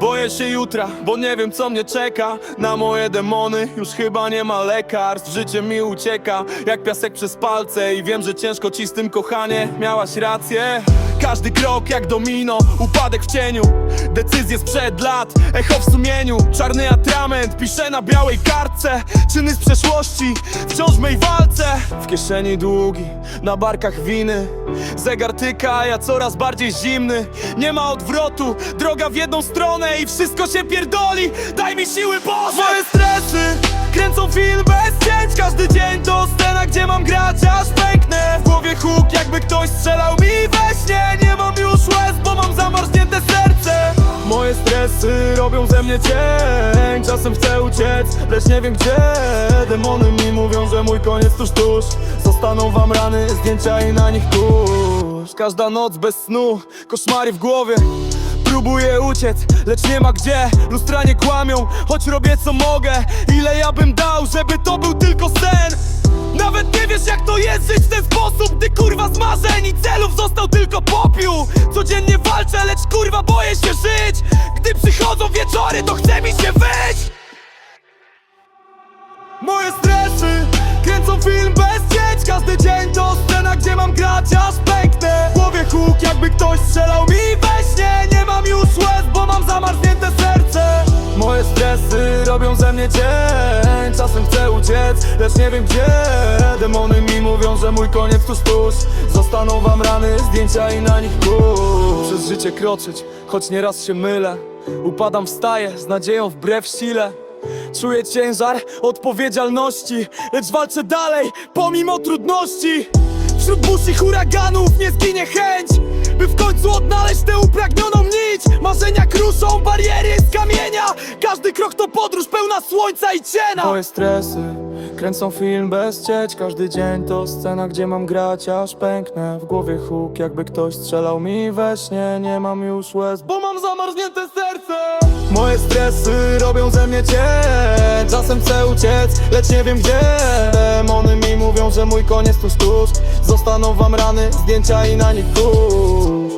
Boję się jutra, bo nie wiem co mnie czeka. Na moje demony już chyba nie ma lekarstw. Życie mi ucieka jak piasek przez palce. I wiem, że ciężko ci z tym kochanie. Miałaś rację. Każdy krok jak domino, upadek w cieniu. Decyzje sprzed lat, echo w sumieniu. Czarny atrament, piszę na białej kartce. Czyny z przeszłości, wciąż w mej walce. W kieszeni długi, na barkach winy Zegar tyka, ja coraz bardziej zimny. Nie ma odwrotu, droga w jedną stronę I wszystko się pierdoli, daj mi siły Boże! Moje stresy kręcą film bez cięć. Każdy dzień to scena, gdzie mam grać aż pęknę. W głowie huk, jakby ktoś strzelał mi we stresy robią ze mnie cień Czasem chcę uciec, lecz nie wiem gdzie. Demony mi mówią, że mój koniec tuż tuż. Zostaną wam rany, zdjęcia i na nich kurz. Każda noc bez snu, koszmary w głowie. Próbuję uciec, lecz nie ma gdzie. Lustra nie kłamią, choć robię co mogę. Ile ja bym dał, żeby to był tylko sen? Nawet nie wiesz jak to jest żyć w ten sposób Gdy kurwa z marzeń i celów został tylko popiół. Codziennie walczę, lecz kurwa boję się żyć Gdy przychodzą wieczory, to chce mi się wyć Moje stresy kręcą film bez cięć Każdy dzień to scena, gdzie mam grać aż pęknę W głowie huk, jakby ktoś strzelał mi we śnie. Nie mam już łez, bo mam zamarznięte serce. Moje stresy robią ze mnie cień. Czasem chcę uciec, lecz nie wiem gdzie. Demony mi mówią, że mój koniec tuż tuż Zostaną wam rany, zdjęcia i na nich kurz Przez życie kroczyć, choć nieraz się mylę Upadam, wstaję z nadzieją wbrew sile. Czuję ciężar odpowiedzialności Lecz walczę dalej, pomimo trudności. Wśród burz i huraganów nie zginie chęć By w końcu odnaleźć tę upragnioną nić Marzenia kruszą bariery z kamienia. Każdy krok to podróż pełna słońca i cienia. Moje stresy kręcą film bez cieć. Każdy dzień to scena, gdzie mam grać aż pęknę. W głowie huk, jakby ktoś strzelał mi we śnie. Nie mam już łez, bo mam zamarznięte serce. Moje stresy robią ze mnie cień. Czasem chcę uciec, lecz nie wiem gdzie. Demony mi mówią, że mój koniec tuż tuż Zostaną wam rany, zdjęcia i na nich kurz